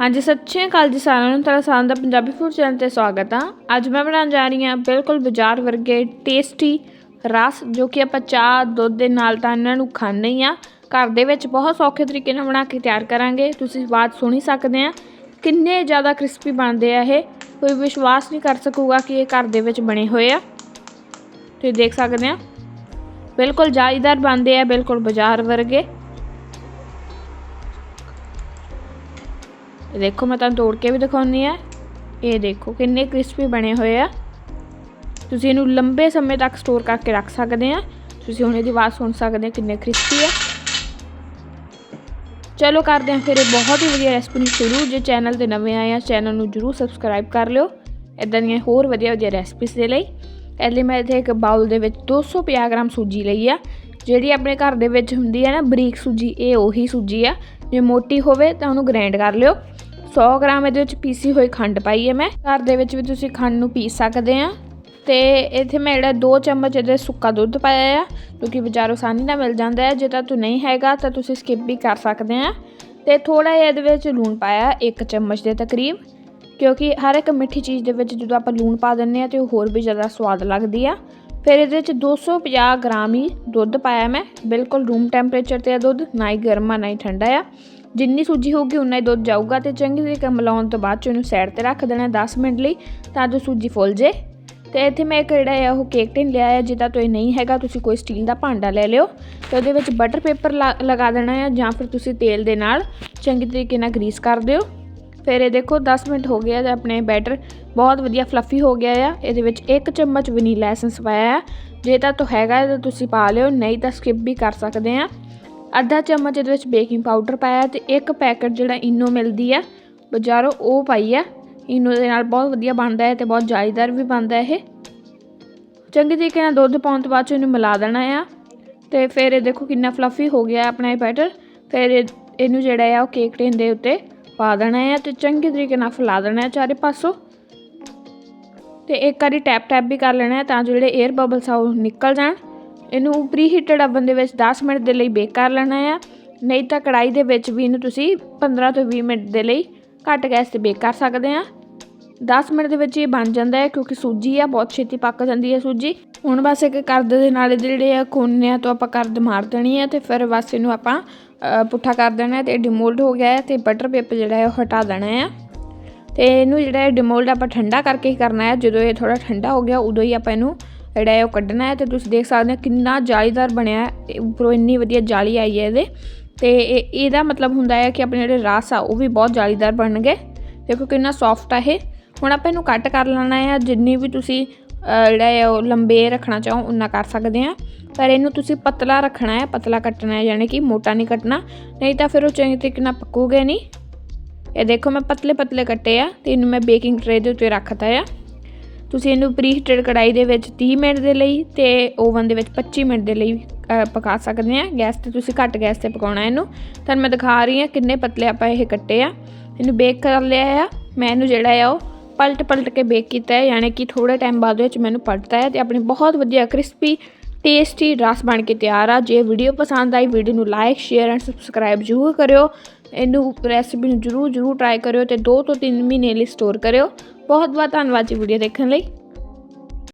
ਹਾਂਜੀ, ਸਤਿ ਸ਼੍ਰੀ ਅਕਾਲ ਜੀ ਸਾਰਿਆਂ ਨੂੰ। ਤੁਹਾਡਾ ਸਾਰਿਆਂ ਦਾ ਪੰਜਾਬੀ ਫੂਡ ਚੈਨਲ ਤੇ ਸਵਾਗਤ ਆ। ਅੱਜ ਮੈਂ ਬਣਾਉਣ ਜਾ ਰਹੀ ਹਾਂ ਬਿਲਕੁਲ ਬਾਜ਼ਾਰ ਵਰਗੇ ਟੇਸਟੀ ਰਸ, ਜੋ ਕਿ ਆਪਾਂ ਚਾਹ, ਦੁੱਧ ਦੇ ਨਾਲ ਤਾਂ ਇਹਨਾਂ ਨੂੰ ਖਾਂਦੇ ਹੀ ਆ। ਘਰ ਦੇ ਵਿੱਚ ਬਹੁਤ ਸੌਖੇ ਤਰੀਕੇ ਨਾਲ ਬਣਾ ਕੇ ਤਿਆਰ ਕਰਾਂਗੇ। ਤੁਸੀਂ ਆਵਾਜ਼ ਸੁਣ ਹੀ ਸਕਦੇ ਆ। ਕਿੰਨੇ ਜ਼ਿਆਦਾ ਕ੍ਰਿਸਪੀ ਬਣਦੇ ਆ ਇਹ। ਕੋਈ ਵਿਸ਼ਵਾਸ ਨਹੀਂ ਕਰ ਸਕੂਗਾ ਕਿ ਇਹ ਘਰ ਦੇ ਵਿੱਚ ਬਣੇ ਹੋਏ ਆ। ਤੁਸੀਂ ਦੇਖ ਸਕਦੇ ਆ। ਬਿਲਕੁਲ ਜਾਲੀਦਾਰ ਬਣਦੇ ਆ, ਬਿਲਕੁਲ ਬਾਜ਼ਾਰ ਵਰਗੇ। ਇਹ ਦੇਖੋ ਮੈਂ ਤੁਹਾਨੂੰ ਤੋੜ ਕੇ ਵੀ ਦਿਖਾਉਣੀ ਆ ਇਹ ਦੇਖੋ ਕਿੰਨੇ ਕ੍ਰਿਸਪੀ ਬਣੇ ਹੋਏ ਆ। ਤੁਸੀਂ ਇਹਨੂੰ ਲੰਬੇ ਸਮੇਂ ਤੱਕ ਸਟੋਰ ਕਰਕੇ ਰੱਖ ਸਕਦੇ ਆ। ਤੁਸੀਂ ਹੁਣ ਇਹਦੀ ਆਵਾਜ਼ ਸੁਣ ਸਕਦੇ ਆ ਕਿੰਨੇ ਕ੍ਰਿਸਪੀ ਆ। ਚਲੋ ਕਰਦੇ ਹਾਂ ਫਿਰ ਇਹ ਬਹੁਤ ਹੀ ਵਧੀਆ ਰੈਸਪੀ ਨੂੰ ਸ਼ੁਰੂ। ਜੇ ਚੈਨਲ ਤੇ ਨਵੇਂ ਆਏ ਆ, ਚੈਨਲ ਨੂੰ ਜਰੂਰ ਸਬਸਕ੍ਰਾਈਬ ਕਰ ਲਿਓ। ਇਦਾਂ ਦੀਆਂ ਹੋਰ ਵਧੀਆ ਵਧੀਆ ਰੈਸਪੀਸ ਦੇ ਲਈ। ਪਹਿਲੇ ਮੈਂ ਇੱਥੇ ਇੱਕ ਬਾਉਲ ਦੇ ਵਿੱਚ 250 ਗ੍ਰਾਮ ਸੂਜੀ ਲਈ ਆ। ਜਿਹੜੀ ਆਪਣੇ ਘਰ ਦੇ ਵਿੱਚ ਹੁੰਦੀ ਹੈ ਨਾ ਬਰੀਕ ਸੂਜੀ, ਇਹ ਉਹੀ ਸੂਜੀ ਆ। ਜੇ ਮੋਟੀ ਹੋਵੇ ਤਾਂ ਉਹਨੂੰ ਗ੍ਰਾਈਂਡ ਕਰ ਲਿਓ। 100 ਗ੍ਰਾਮ ਇਹਦੇ ਵਿੱਚ ਪੀਸੀ ਹੋਈ ਖੰਡ ਪਾਈ ਹੈ ਮੈਂ। ਘਰ ਦੇ ਵਿੱਚ ਵੀ ਤੁਸੀਂ ਖੰਡ ਨੂੰ ਪੀਸ ਸਕਦੇ ਆ। ਤੇ ਇੱਥੇ ਮੈਂ ਜਿਹੜਾ 2 ਚਮਚ ਇਹਦੇ ਸੁੱਕਾ ਦੁੱਧ ਪਾਇਆ ਆ ਕਿਉਂਕਿ ਕਿ ਬਾਜ਼ਾਰੋਂ ਆਸਾਨੀ ਨਾਲ ਮਿਲ ਜਾਂਦਾ ਹੈ। ਜੇ ਤਾਂ ਤੂੰ ਨਹੀਂ ਹੈਗਾ, ਤਾਂ ਤੁਸੀਂ ਸਕਿਪ ਵੀ ਕਰ ਸਕਦੇ ਆ। ਤੇ ਥੋੜਾ ਜਿਹਾ ਇਹਦੇ ਵਿੱਚ ਲੂਣ ਪਾਇਆ 1 ਚਮਚ ਦੇ ਤਕਰੀਬ, ਕਿਉਂਕਿ ਹਰ ਇੱਕ ਮਿੱਠੀ ਚੀਜ਼ ਦੇ ਵਿੱਚ ਜਦੋਂ ਆਪਾਂ ਲੂਣ ਪਾ ਦਿੰਨੇ ਆ ਤੇ ਉਹ ਹੋਰ ਵੀ ਜ਼ਿਆਦਾ ਸਵਾਦ ਲੱਗਦੀ ਆ। ਫਿਰ ਇਹਦੇ ਵਿੱਚ 250 ਗ੍ਰਾਮ ਹੀ ਦੁੱਧ ਪਾਇਆ ਮੈਂ। ਬਿਲਕੁਲ ਰੂਮ ਟੈਂਪਰੇਚਰ ਤੇ ਆ ਦੁੱਧ, ਨਾ ਹੀ ਗਰਮ ਆ ਨਾ ਹੀ ਠੰਡਾ ਆ। ਜਿੰਨੀ ਸੂਜੀ ਹੋਊਗੀ ਉਨਾ ਹੀ ਦੁੱਧ ਜਾਊਗਾ ਤੇ ਚੰਗੀ ਤਰੀਕੇ ਮਿਲਾਉਣ ਤੋਂ ਬਾਅਦ ਚ ਉਹਨੂੰ ਸਾਈਡ ਤੇ ਰੱਖ ਦੇਣਾ 10 ਮਿੰਟ ਲਈ ਤਾਂ ਜੋ ਸੂਜੀ ਫੁੱਲ ਜੇ। ਤੇ ਇੱਥੇ ਮੈਂ ਇੱਕ ਜਿਹੜਾ ਹੈ ਉਹ ਕੇਕ ਟਿਨ ਲਿਆ ਹੈ ਜਿਹਦਾ ਤੋਂ ਇਹ ਨਹੀਂ ਹੈਗਾ, ਤੁਸੀਂ ਕੋਈ ਸਟੀਲ ਦਾ ਭਾਂਡਾ ਲੈ ਲਿਓ ਤੇ ਉਹਦੇ ਵਿੱਚ ਬਟਰ ਪੇਪਰ ਲਗਾ ਦੇਣਾ ਹੈ ਜਾਂ ਫਿਰ ਤੁਸੀਂ ਤੇਲ ਦੇ ਨਾਲ ਚੰਗੀ ਤਰੀਕੇ ਨਾਲ ਗਰੀਸ ਕਰ ਦਿਓ। ਫਿਰ ਇਹ ਦੇਖੋ 10 ਮਿੰਟ ਹੋ ਗਿਆ ਤੇ ਆਪਣੇ ਬੈਟਰ ਬਹੁਤ ਵਧੀਆ ਫਲਫੀ ਹੋ ਗਿਆ ਆ। ਇਹਦੇ ਵਿੱਚ 1 ਚਮਚ ਵਨੀਲਾ ਐਸੈਂਸ ਪਾਇਆ ਹੈ ਜੇ ਤਾਂ ਤੋਂ ਹੈਗਾ ਤਾਂ ਤੁਸੀਂ ਪਾ ਲਿਓ, ਨਹੀਂ ਤਾਂ ਸਕਿਪ ਵੀ ਕਰ ਸਕਦੇ ਆ। ਅੱਧਾ ਚਮਚ ਇਹਦੇ ਵਿੱਚ ਬੇਕਿੰਗ ਪਾਊਡਰ ਪਾਇਆ ਤੇ ਇੱਕ ਪੈਕਟ ਜਿਹੜਾ ਇਨੋ ਮਿਲਦੀ ਆ, ਬਾਜ਼ਾਰੋਂ ਉਹ ਪਾਈ ਆ। ਇਨੋ ਦੇ ਨਾਲ ਬਹੁਤ ਵਧੀਆ ਬਣਦਾ ਹੈ ਤੇ ਬਹੁਤ ਜਾਇਦਾਰ ਵੀ ਬਣਦਾ ਇਹ। ਚੰਗੇ ਤਰੀਕੇ ਨਾਲ ਦੁੱਧ ਪਾਉਣ ਤੋਂ ਬਾਅਦ ਚ ਇਹਨੂੰ ਮਿਲਾ ਦੇਣਾ ਆ। ਤੇ ਫਿਰ ਇਹ ਦੇਖੋ ਕਿੰਨਾ ਫਲਫੀ ਹੋ ਗਿਆ ਆਪਣਾ ਇਹ ਬੈਟਰ ਫਿਰ ਇਹਨੂੰ ਜਿਹੜਾ ਆ ਉਹ ਕੇਕ ਟੇਨ ਦੇ ਉੱਤੇ ਪਾ ਦੇਣਾ ਆ ਤੇ ਚੰਗੇ ਤਰੀਕੇ ਨਾਲ ਫੈਲਾ ਦੇਣਾ ਹੈ ਚਾਰੇ ਪਾਸੋਂ। ਤੇ ਇੱਕ ਵਾਰੀ ਟੈਪ ਟੈਪ ਵੀ ਕਰ ਲੈਣਾ ਤਾਂ ਜੋ ਜਿਹੜੇ 에ਅਰ ਬਬਲਸ ਆ ਉਹ ਨਿਕਲ ਜਾਣ। ਇਹਨੂੰ ਪ੍ਰੀ ਹੀਟਡ ਓਵਨ ਦੇ ਵਿੱਚ 10 ਮਿੰਟ ਦੇ ਲਈ ਬੇਕ ਕਰ ਲੈਣਾ ਆ। ਨਹੀਂ ਤਾਂ ਕੜਾਈ ਦੇ ਵਿੱਚ ਵੀ ਇਹਨੂੰ ਤੁਸੀਂ 15 ਤੋਂ 20 ਮਿੰਟ ਦੇ ਲਈ ਘੱਟ ਗੈਸ ਤੇ ਬੇਕ ਕਰ ਸਕਦੇ ਆ। 10 ਮਿੰਟ ਦੇ ਵਿੱਚ ਇਹ ਬਣ ਜਾਂਦਾ ਹੈ ਕਿਉਂਕਿ ਸੂਜੀ ਆ, ਬਹੁਤ ਛੇਤੀ ਪੱਕ ਜਾਂਦੀ ਹੈ ਸੂਜੀ। ਹੁਣ ਬਸ ਇੱਕ ਕਰਦ ਦੇ ਨਾਲ ਜਿਹੜੇ ਆ ਕੋਨੇ ਆ ਤੋਂ ਆਪਾਂ ਕਰਦ ਮਾਰ ਦੇਣੀ ਹੈ ਤੇ ਫਿਰ ਬਸ ਇਹਨੂੰ ਆਪਾਂ ਪੁੱਠਾ ਕਰ ਦੇਣਾ ਤੇ ਡਿਮੋਲਡ ਹੋ ਗਿਆ ਹੈ ਤੇ ਬਟਰ ਪੇਪਰ ਜਿਹੜਾ ਹੈ ਉਹ ਹਟਾ ਦੇਣਾ ਹੈ। ਤੇ ਇਹਨੂੰ ਜਿਹੜਾ ਹੈ ਡਿਮੋਲਡ ਆਪਾਂ ਠੰਡਾ ਕਰਕੇ ਹੀ ਕਰਨਾ ਹੈ। ਜਦੋਂ ਇਹ ਥੋੜਾ ਠੰਡਾ ਹੋ ਗਿਆ, ਉਦੋਂ ਹੀ ਆਪਾਂ ਇਹਨੂੰ ਜਿਹੜਾ ਹੈ ਉਹ ਕੱਢਣਾ ਹੈ ਤੇ ਤੁਸੀਂ ਦੇਖ ਸਕਦੇ ਹੋ ਕਿੰਨਾ ਜਾਲੀਦਾਰ ਬਣਿਆ ਹੈ। ਉੱਪਰੋਂ ਇੰਨੀ ਵਧੀਆ ਜਾਲੀ ਆਈ ਹੈ ਇਹਦੇ। ਤੇ ਇਹਦਾ ਮਤਲਬ ਹੁੰਦਾ ਹੈ ਕਿ ਆਪਣੇ ਜਿਹੜੇ ਰਸ ਆ, ਉਹ ਵੀ ਬਹੁਤ ਜਾਲੀਦਾਰ ਬਣਨਗੇ। ਦੇਖੋ ਕਿੰਨਾ ਸੌਫਟ ਆ ਇਹ। ਹੁਣ ਆਪਾਂ ਇਹਨੂੰ ਕੱਟ ਕਰ ਲੈਣਾ ਹੈ। ਜਿੰਨੀ ਵੀ ਤੁਸੀਂ ਜਿਹੜਾ ਹੈ ਉਹ ਲੰਬੇ ਰੱਖਣਾ ਚਾਹੋ, ਉਨਾ ਕਰ ਸਕਦੇ ਆ ਪਰ ਇਹਨੂੰ ਤੁਸੀਂ ਪਤਲਾ ਰੱਖਣਾ ਹੈ। ਪਤਲਾ ਕੱਟਣਾ ਹੈ, ਯਾਨੀ ਕਿ ਮੋਟਾ ਨਹੀਂ ਕੱਟਣਾ। ਨਹੀਂ ਤਾਂ ਫਿਰ ਉਹ ਚੰਗੀ ਤਰੀਕੇ ਨਾਲ ਪੱਕੂਗੇ ਨਹੀਂ। ਇਹ ਦੇਖੋ ਮੈਂ ਪਤਲੇ ਪਤਲੇ ਕੱਟੇ ਆ। ਤੇ ਇਹਨੂੰ ਮੈਂ ਬੇਕਿੰਗ ਟਰੇ ਦੇ ਉੱਤੇ ਰੱਖਤਾ ਆ। ਤੁਸੀਂ ਇਹਨੂੰ ਪ੍ਰੀ ਹੀਟਡ ਕੜਾਈ ਦੇ ਵਿੱਚ 30 ਮਿੰਟ ਦੇ ਲਈ ਤੇ ਓਵਨ ਦੇ ਵਿੱਚ 25 ਮਿੰਟ ਦੇ ਲਈ ਪਕਾ ਸਕਦੇ ਆ ਗੈਸ ਤੇ ਤੁਸੀਂ ਘੱਟ ਗੈਸ ਤੇ ਪਕਾਉਣਾ ਇਹਨੂੰ। ਤੁਹਾਨੂੰ ਮੈਂ ਦਿਖਾ ਰਹੀ ਆ ਕਿੰਨੇ ਪਤਲੇ ਆਪਾਂ ਇਹ ਕੱਟੇ ਆ। ਇਹਨੂੰ ਬੇਕ ਕਰ ਲਿਆ ਆ। ਮੈਂ ਇਹਨੂੰ ਜਿਹੜਾ ਆ ਉਹ ਪਲਟ ਪਲਟ ਕੇ ਬੇਕ ਕੀਤਾ ਹੈ ਯਾਨੀ ਕਿ ਥੋੜੇ ਟਾਈਮ ਬਾਅਦ ਵਿੱਚ ਮੈਨੂੰ ਪਲਟਦਾ ਹੈ ਤੇ ਆਪਣੀ ਬਹੁਤ ਵਧੀਆ ਕ੍ਰਿਸਪੀ ਟੇਸਟੀ ਰਸ ਬਣ ਕੇ ਤਿਆਰ ਆ। ਜੇ ਵੀਡੀਓ ਪਸੰਦ ਆਈ ਵੀਡੀਓ ਨੂੰ ਲਾਈਕ ਸ਼ੇਅਰ ਐਂਡ ਸਬਸਕ੍ਰਾਈਬ ਜ਼ਰੂਰ ਕਰਿਓ। ਇਹਨੂੰ ਰੈਸਿਪੀ ਨੂੰ ਜ਼ਰੂਰ ਜ਼ਰੂਰ ਟਰਾਈ ਕਰਿਓ ਤੇ 2 ਤੋਂ 3 ਮਹੀਨੇ ਲਈ ਸਟੋਰ ਕਰਿਓ। ਬਹੁਤ ਬਹੁਤ ਧੰਨਵਾਦ ਜੀ ਵੀਡੀਓ ਦੇਖਣ ਲਈ।